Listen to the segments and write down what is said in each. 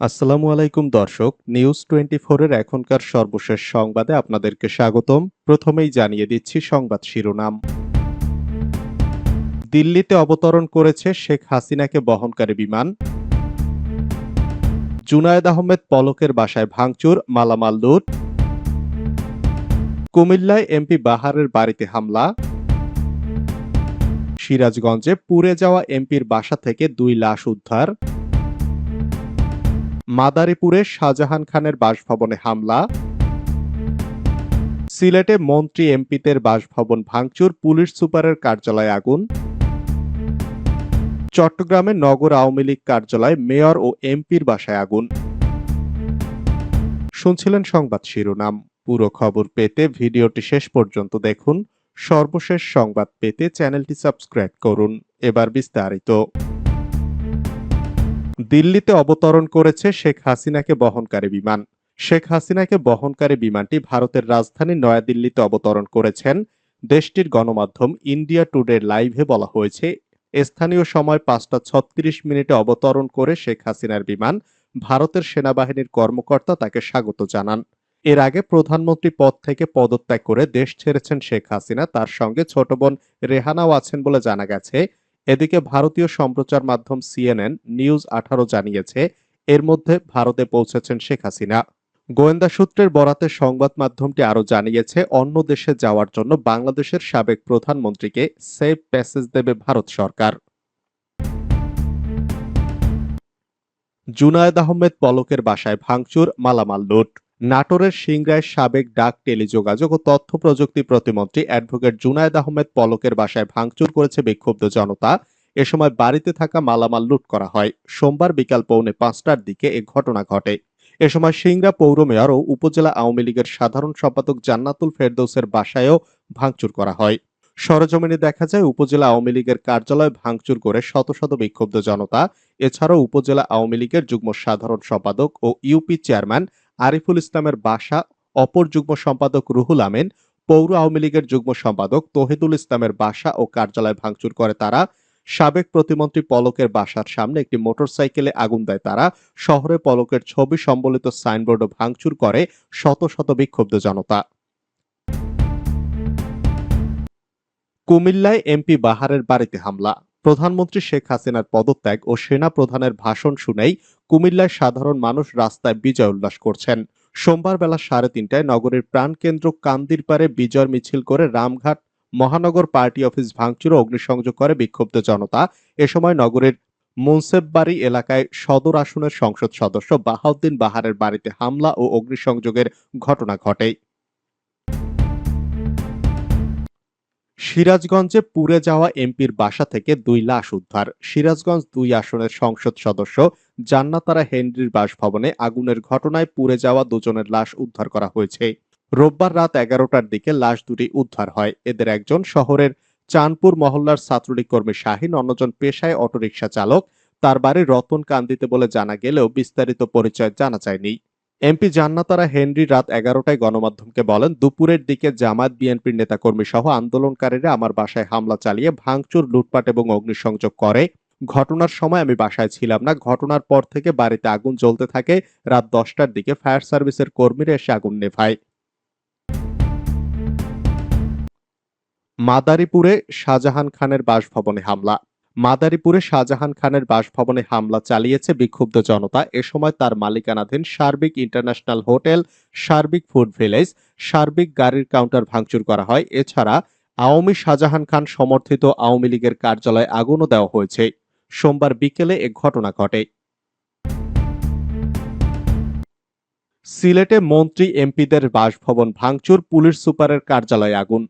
আসসালামু আলাইকুম দর্শক নিউজ টোয়েন্টি এর এখনকার সর্বশেষ সংবাদে আপনাদেরকে স্বাগতম। প্রথমেই জানিয়ে দিচ্ছি সংবাদ শিরোনাম। দিল্লিতে অবতরণ করেছে শেখ হাসিনাকে বহনকারী বিমান। জুনায়েদ আহমেদ পলকের বাসায় ভাঙচুর, মালামাল লুট। কুমিল্লায় এমপি বাহারের বাড়িতে হামলা। সিরাজগঞ্জে পুড়ে যাওয়া এমপির বাসা থেকে দুই লাশ উদ্ধার। মাদারীপুরে শাহজাহান খানের বাসভবনে হামলা। সিলেটে মন্ত্রী এমপিদের বাসভবন ভাঙচুর, পুলিশ সুপারের কার্যালয়ে আগুন। চট্টগ্রামে নগর আওয়ামী লীগ কার্যালয়ে মেয়র ও এমপির বাসায় আগুন। শুনছিলেন সংবাদ শিরোনাম। পুরো খবর পেতে ভিডিওটি শেষ পর্যন্ত দেখুন। সর্বশেষ সংবাদ পেতে চ্যানেলটি সাবস্ক্রাইব করুন। এবার বিস্তারিত। দিল্লিতে অবতরণ করেছে শেখ হাসিনাকে বহনকারী বিমান। শেখ হাসিনাকে বহনকারী বিমানটি ভারতের রাজধানী নয়াদিল্লিতে অবতরণ করেছেন। দেশটির গণমাধ্যম ইন্ডিয়া টুডে লাইভে বলা হয়েছে, স্থানীয় সময় পাঁচটা ছত্রিশ মিনিটে অবতরণ করে শেখ হাসিনার বিমান ভারতের সেনাবাহিনীর কর্মকর্তা তাকে স্বাগত জানান। এর আগে প্রধানমন্ত্রী পদ থেকে পদত্যাগ করে দেশ ছেড়েছেন শেখ হাসিনা। তার সঙ্গে ছোট বোন রেহানাও আছেন বলে জানা গেছে। এদিকে ভারতীয় সম্প্রচার মাধ্যম সিএনএন নিউজ আঠারো জানিয়েছে, এর মধ্যে ভারতে পৌঁছেছেন শেখ হাসিনা। গোয়েন্দা সূত্রের বরাতে সংবাদ মাধ্যমটি আরও জানিয়েছে, অন্য দেশে যাওয়ার জন্য বাংলাদেশের সাবেক প্রধানমন্ত্রীকে সেফ প্যাসেজ দেবে ভারত সরকার। জুনায়েদ আহমেদ পলকের বাসায় ভাঙচুর, মালামাল লুট। নাটোরের সিংরায় সাবেক ডাক টেলিযোগাযোগ ও তথ্য প্রযুক্তি প্রতিমন্ত্রী অ্যাডভোকেট জুনায়দ আহমেদ পলকের বাসায় ভাঙচুর করেছে বিক্ষুব্ধ জনতা। এ সময় বাড়িতে থাকা মালামাল লুট করা হয়। সোমবার বিকাল পৌনে পাঁচটার দিকে এ ঘটনা ঘটে। এ সময় সিংড়া পৌর মেয়র ও উপজেলা আওয়ামী লীগের সাধারণ সম্পাদক জান্নাতুল ফেরদৌসের বাসায়ও ভাঙচুর করা হয়। সরজমিনে দেখা যায়, উপজেলা আওয়ামী লীগের কার্যালয় ভাঙচুর করে শত শত বিক্ষুব্ধ জনতা। এছাড়াও উপজেলা আওয়ামী লীগের যুগ্ম সাধারণ সম্পাদক ও ইউপি চেয়ারম্যান আরিফুল ইসলামের বাসা, অপর যুগ্ম সম্পাদক রুহুল আমিন, পৌর আওয়ামী লীগের যুগ্ম সম্পাদক তহিদুল ইসলামের বাসা ও কার্যালয় ভাঙচুর করে তারা। সাবেক প্রতিমন্ত্রী পলকের বাসার সামনে একটি মোটরসাইকেলে আগুন দেয় তারা। শহরে পলকের ছবি সম্বলিত সাইনবোর্ডও ভাঙচুর করে শত শত বিক্ষুব্ধ জনতা। কুমিল্লায় এমপি বাহারের বাড়িতে হামলা। প্রধানমন্ত্রী শেখ হাসিনার পদত্যাগ ও সেনা প্রধানের ভাষণ শুনেই কুমিল্লায় সাধারণ মানুষ রাস্তায় বিজয় উল্লাস করছেন। সোমবার বেলা সাড়ে তিনটায় নগরীর প্রাণকেন্দ্র কান্দির পারে বিজয় মিছিল করে রামঘাট মহানগর পার্টি অফিস ভাঙচুর অগ্নিসংযোগ করে বিক্ষুব্ধ জনতা। এ সময় নগরের মুন্সেববাড়ি এলাকায় সদর আসনের সংসদ সদস্য বাহাউদ্দিন বাহারের বাড়িতে হামলা ও অগ্নিসংযোগের ঘটনা ঘটে। সিরাজগঞ্জে পুড়ে যাওয়া এমপির বাসা থেকে দুই লাশ উদ্ধার। সিরাজগঞ্জ দুই আসনের সংসদ সদস্য জান্নাতারা হেনরির বাসভবনে আগুনের ঘটনায় পুড়ে যাওয়া দুজনের লাশ উদ্ধার করা হয়েছে। রোববার রাত এগারোটার দিকে লাশ দুটি উদ্ধার হয়। এদের একজন শহরের চাঁদপুর মহল্লার ছাত্রলীগ কর্মী শাহিন, অন্যজন পেশায় অটোরিকশা চালক। তার বাড়ি রতন কান্দিতে বলে জানা গেলেও বিস্তারিত পরিচয় জানা যায়নি। এমপি জান্নাতারা হেনরি রাত এগারোটায় গণমাধ্যমকে বলেন, দুপুরের দিকে জামাত বিএনপির নেতাকর্মী সহ আন্দোলনকারীরা আমার বাসায় হামলা চালিয়ে ভাঙচুর, লুটপাট এবং অগ্নিসংযোগ করে। ঘটনার সময় আমি বাসায় ছিলাম না। ঘটনার পর থেকে বাড়িতে আগুন জ্বলতে থাকে। রাত দশটার দিকে ফায়ার সার্ভিসের কর্মীরা এসে আগুন নেভায়। মাদারীপুরে শাহজাহান খানের বাসভবনে হামলা। মাদারীপুরে শাহজাহান খানের বাসভবনে হামলা চালিয়েছে বিক্ষুব্ধ জনতা। এ সময় তার মালিকানাধীন Sarbik international hotel, Sarbik food village, Sarbik গাড়ির কাউন্টার ভাঙচুর করা হয়। এছাড়া আওয়ামী শাহজাহান খান সমর্থিত আওয়ামী লীগের কার্যালয়ে আগুনও দেওয়া হয়েছে। সোমবার বিকেলে এ ঘটনা ঘটে। সিলেটে মন্ত্রী এমপিদের বাসভবন ভাঙচুর, পুলিশ সুপারের কার্যালয়ে আগুন।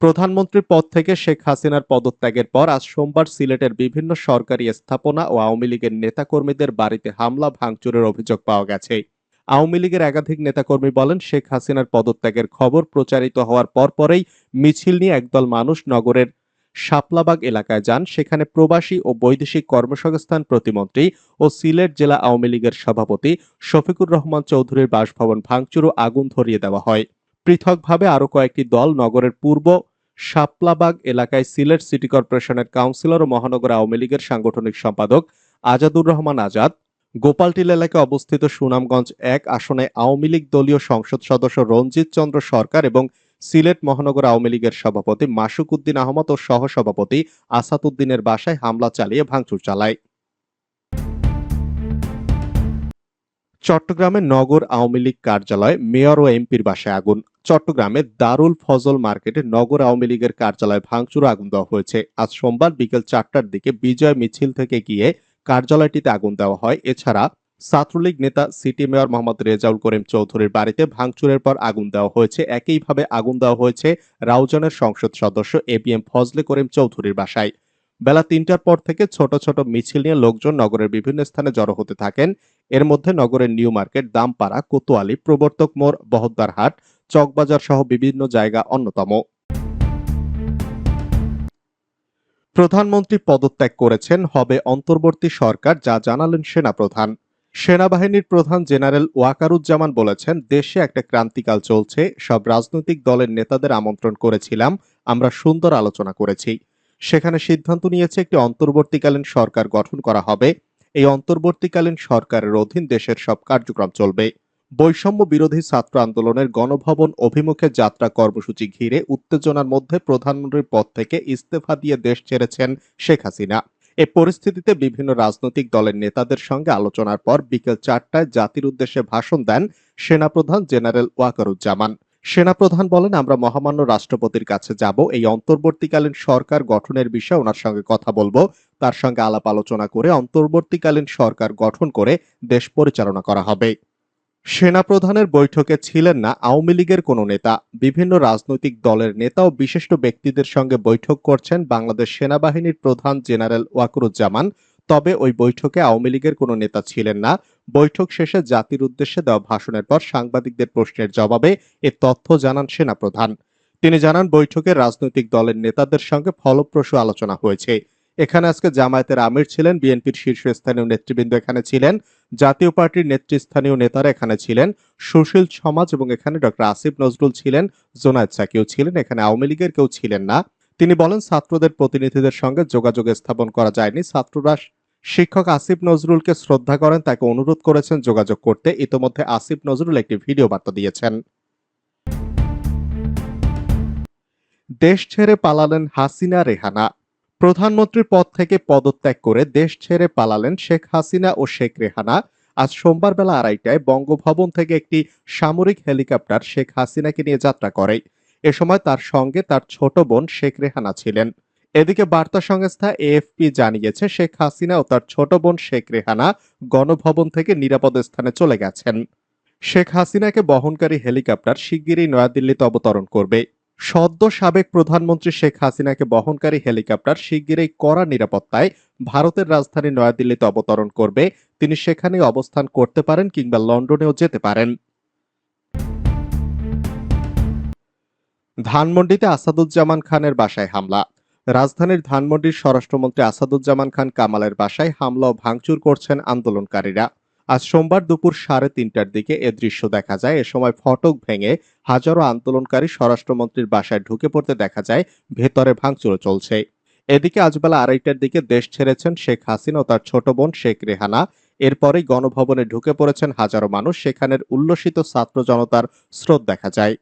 প্রধানমন্ত্রীর পদ থেকে শেখ হাসিনার পদত্যাগের পর আজ সোমবার সিলেটের বিভিন্ন সরকারি স্থাপনা ও আওয়ামী লীগের নেতাকর্মীদের বাড়িতে হামলা, ভাঙচুরের অভিযোগ পাওয়া গেছে। আওয়ামী লীগের একাধিক নেতাকর্মী বলেন, শেখ হাসিনার পদত্যাগের খবর প্রচারিত হওয়ার পরপরেই মিছিল নিয়ে একদল মানুষ নগরের শাপলাবাগ এলাকায় যান। সেখানে প্রবাসী ও বৈদেশিক কর্মসংস্থান প্রতিমন্ত্রী ও সিলেট জেলা আওয়ামী লীগের সভাপতি শফিকুর রহমান চৌধুরীর বাসভবন ভাঙচুর ও আগুন ধরিয়ে দেওয়া হয়। পৃথকভাবে আরও কয়েকটি দল নগরের পূর্ব শাপলাবাগ এলাকায় সিলেট সিটি কর্পোরেশনের কাউন্সিলর ও মহানগর আওয়ামী লীগের সাংগঠনিক সম্পাদক আজাদুর রহমান আজাদ, গোপালটিল এলাকায় অবস্থিত সুনামগঞ্জ এক আসনে আওয়ামী লীগ দলীয় সংসদ সদস্য রঞ্জিত চন্দ্র সরকার এবং সিলেট মহানগর আওয়ামী লীগের সভাপতি মাসুক উদ্দিন আহমদ ও সহসভাপতি আসাদ উদ্দিনের বাসায় হামলা চালিয়ে ভাঙচুর চালায়। চট্টগ্রামের নগর আওয়ামী লীগ কার্যালয় মেয়র ও এমপির বাসায় আগুন। চট্টগ্রামে দারুল ফজল মার্কেটে নগর আওয়ামী লীগের কার্যালয়ে ভাঙচুর আগুন দেওয়া হয়েছে। আজ সোমবার বিকেল চারটার দিকে বিজয় মিছিল থেকে গিয়ে কার্যালয়টিতে আগুন দেওয়া হয়। এছাড়া ছাত্রলীগ নেতা সিটি মেয়র মোহাম্মদ রেজাউল করিম চৌধুরীর বাড়িতে ভাঙচুরের পর আগুন দেওয়া হয়েছে। একইভাবে আগুন দেওয়া হয়েছে রাউজানের সংসদ সদস্য A B M Fazle Karim চৌধুরীর বাসায়। বেলা তিনটার পর থেকে ছোট ছোট মিছিল নিয়ে লোকজন নগরের বিভিন্ন স্থানে জড়ো হতে থাকেন। এর মধ্যে নগরের নিউ মার্কেট, দামপাড়া, কোতোয়ালি, প্রবর্তক মোড়, বহদ্দার হাট, চকবাজার সহ বিভিন্ন জায়গা অন্যতম। প্রধানমন্ত্রী পদত্যাগ করেছেন, হবে অন্তর্বর্তী সরকার, যা জানালেন সেনাপ্রধান। সেনাবাহিনীর প্রধান জেনারেল ওয়াকারুজ্জামান বলেছেন, দেশে একটা ক্রান্তিকাল চলছে, সব রাজনৈতিক দলের নেতাদের আমন্ত্রণ করেছিলাম, আমরা সুন্দর আলোচনা করেছি। সেখানে সিদ্ধান্ত নিয়েছে একটি অন্তর্বর্তীকালীন সরকার গঠন করা হবে। এই অন্তর্বর্তীকালীন সরকারের অধীন দেশের সব কার্যক্রম চলবে। বৈষম্য বিরোধী ছাত্র আন্দোলনের গণভবন অভিমুখে যাত্রা কর্মসূচি ঘিরে উত্তেজনার মধ্যে প্রধানমন্ত্রীর পদ থেকে ইস্তফা দিয়ে দেশ ছেড়েছেন শেখ হাসিনা। এ পরিস্থিতিতে বিভিন্ন রাজনৈতিক দলের নেতাদের সঙ্গে আলোচনার পর বিকেল চারটায় জাতির উদ্দেশ্যে ভাষণ দেন সেনাপ্রধান জেনারেল ওয়াকারুজ্জামান। সেনাপ্রধান বলেন, আমরা মহামান্য রাষ্ট্রপতির কাছে যাব, এই অন্তর্বর্তীকালীন সরকার গঠনের বিষয়ে ওনার সঙ্গে কথা বলব, তার সঙ্গে আলাপ আলোচনা করে অন্তর্বর্তীকালীন সরকার গঠন করে দেশ পরিচালনা করা হবে। সেনাপ্রধানের বৈঠকে ছিলেন না আওয়ামী লীগের কোনো নেতা। বিভিন্ন রাজনৈতিক দলের নেতা ও বিশিষ্ট ব্যক্তিদের সঙ্গে বৈঠক করছেন বাংলাদেশ সেনাবাহিনীর প্রধান জেনারেল ওয়াকরুজ্জামান। তবে ওই বৈঠকে আওয়ামী লীগের কোনো নেতা ছিলেন না। বৈঠক শেষে জাতির উদ্দেশ্যে দেওয়া ভাষণের পর সাংবাদিকদের প্রশ্নের জবাবে এ তথ্য জানান সেনাপ্রধান। তিনি জানান, বৈঠকে রাজনৈতিক দলের নেতাদের সঙ্গে ফলপ্রসূ আলোচনা হয়েছে। এখানে আজকে জামায়াতের আমির ছিলেন, বিএনপির শীর্ষস্থানীয় নেতৃবৃন্দ এখানে ছিলেন, জাতীয় পার্টির নেতৃস্থানীয় নেতারা এখানে ছিলেন, সুশীল সমাজ এবং এখানে ডক্টর আসিফ নজরুল ছিলেন, জোনায়েদ সাকিও ছিলেন, এখানে আওয়ামী লীগের কেউ ছিলেন না। তিনি বলেন, ছাত্রদের প্রতিনিধিদের সঙ্গে যোগাযোগ স্থাপন করা যায়নি, ছাত্ররা শিক্ষক আসিফ নজরুলকে শ্রদ্ধা করেন, তাকে অনুরোধ করেছেন যোগাযোগ করতে। ইতোমধ্যে আসিফ নজরুল একটি ভিডিও বার্তা দিয়েছেন। দেশ ছেড়ে পালালেন হাসিনা, রেহানা। প্রধানমন্ত্রীর পদ থেকে পদত্যাগ করে দেশ ছেড়ে পালালেন শেখ হাসিনা ও শেখ রেহানা। আজ সোমবার বেলা আড়াইটায় বঙ্গভবন থেকে একটি সামরিক হেলিকপ্টার শেখ হাসিনাকে নিয়ে যাত্রা করে। এ সময় তার সঙ্গে তার ছোট বোন শেখ রেহানা ছিলেন। এদিকে বার্তা সংস্থা এএফপি জানিয়েছে, শেখ হাসিনা ও তার ছোট বোন শেখ রেহানা গণভবন থেকে নিরাপদ স্থানে চলে গেছেন। শেখ হাসিনাকে বহনকারী হেলিকপ্টার শিগগিরই নয়াদিল্লিতে অবতরণ করবে। সদ্য সাবেক প্রধানমন্ত্রী শেখ হাসিনাকে বহনকারী হেলিকপ্টার শিগগিরই কড়া নিরাপত্তায় ভারতের রাজধানী নয়াদিল্লিতে অবতরণ করবে। তিনি সেখানে অবস্থান করতে পারেন কিংবা লন্ডনেও যেতে পারেন। ধানমন্ডিতে আসাদুজ্জামান খানের বাসায় হামলা। রাজধানীর ধানমন্ডির স্বরাষ্ট্রমন্ত্রী আসাদুজ্জামান খান কামালের বাসায় হামলা ও ভাঙচুর করছেন আন্দোলনকারীরা। আজ সোমবার দুপুর সাড়ে তিনটার দিকে এ দৃশ্য দেখা যায়। এ সময় ফটক ভেঙে হাজারো আন্দোলনকারী স্বরাষ্ট্রমন্ত্রীর বাসায় ঢুকে পড়তে দেখা যায়, ভেতরে ভাঙচুর চলছে। এদিকে আজ বেলা আড়াইটার দিকে দেশ ছেড়েছেন শেখ হাসিনা ও তার ছোট বোন শেখ রেহানা। এরপরেই গণভবনে ঢুকে পড়েছেন হাজারো মানুষ। সেখানের উল্লসিত ছাত্র জনতার স্রোত দেখা যায়।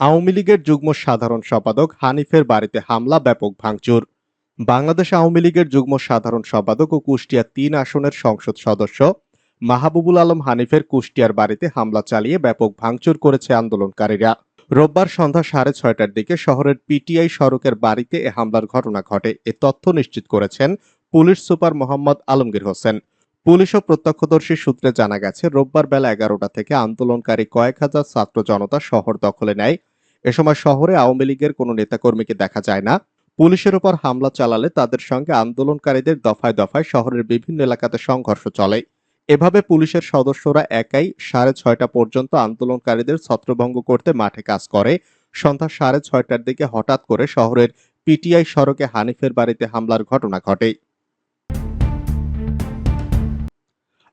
আওয়ামী লীগের যুগ্ম সাধারণ সম্পাদক হানিফের বাড়িতে হামলা, ব্যাপক ভাঙচুর। বাংলাদেশ আওয়ামী লীগের যুগ্ম সাধারণ সম্পাদক ও কুষ্টিয়া তিন আসনের সংসদ সদস্য মাহবুবুল আলম হানিফের কুষ্টিয়ার বাড়িতে হামলা চালিয়ে ব্যাপক ভাঙচুর করেছে আন্দোলনকারীরা। রোববার সন্ধ্যা সাড়ে ছয়টার দিকে শহরের পিটিআই সড়কের বাড়িতে এ হামলার ঘটনা ঘটে। এ তথ্য নিশ্চিত করেছেন police super Mohammad Alamgir Hossain. Police ও প্রত্যক্ষদর্শী সূত্রে জানা গেছে, রোববার বেলা এগারোটা থেকে আন্দোলনকারী কয়েক হাজার ছাত্র জনতা শহর দখলে নেয় এ সময় শহরে আওয়ামী লীগের কোনো নেতাকর্মীকে দেখা যায় না। পুলিশের উপর হামলা চালালে তাদের সঙ্গে আন্দোলনকারীদের দফায় দফায় শহরের বিভিন্ন এলাকাতে সংঘর্ষ চলে। এভাবে পুলিশের সদস্যরা একাই সাড়ে ছয়টা পর্যন্ত আন্দোলনকারীদের ছত্রভঙ্গ করতে মাঠে কাজ করে। সন্ধ্যা সাড়ে ছয়টার দিকে হঠাৎ করে শহরের পিটিআই সড়কে হানিফের বাড়িতে হামলার ঘটনা ঘটে।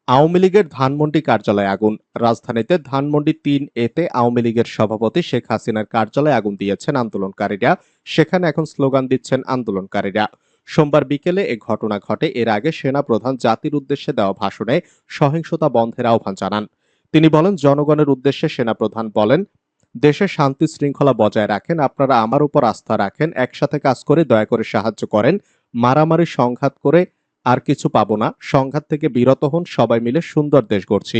আওয়ামী লীগের ধানমন্ডি কার্যালয়ে আগুন। রাজধানীতে ধানমন্ডি তিন এতে আওয়ামী লীগের সভাপতি শেখ হাসিনার কার্যালয়ে আগুন দিয়েছেন আন্দোলনকারীরা। সেখানে এখন স্লোগান দিচ্ছেন আন্দোলনকারীরা। সোমবার বিকেলে এ ঘটনা ঘটে। এর আগে সেনা প্রধান জাতির উদ্দেশ্যে দেওয়া ভাষণে সহিংসতা বন্ধের আহ্বান জানান। তিনি বলেন, জনগণের উদ্দেশ্যে সেনা প্রধান বলেন দেশের শান্তি শৃঙ্খলা বজায় রাখেন। আপনারা আমার উপর আস্থা রাখেন। একসাথে কাজ করে দয়া করে সাহায্য করেন। মারামারি সংঘাত করে আর কিছু পাবো না। সংঘাত থেকে বিরত হন সবাই মিলে সুন্দর দেশ গড়ছি।